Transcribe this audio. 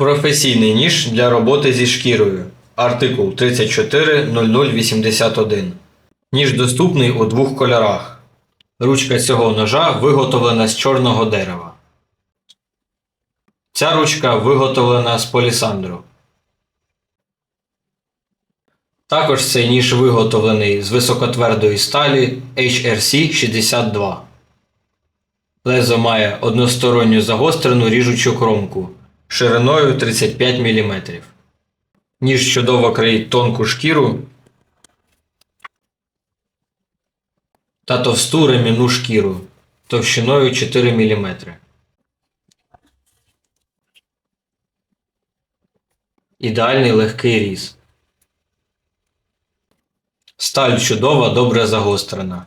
Професійний ніж для роботи зі шкірою. Артикул 340081. Ніж доступний у двох кольорах. Ручка цього ножа виготовлена з чорного дерева. Ця ручка виготовлена з полісандру. Також цей ніж виготовлений з високотвердої сталі HRC 62. Лезо має односторонню загострену ріжучу кромку шириною 35 мм. Ніж чудово криють тонку шкіру та товсту ремінну шкіру товщиною 4 мм. Ідеальний легкий різ. Сталь чудова, добре загострена.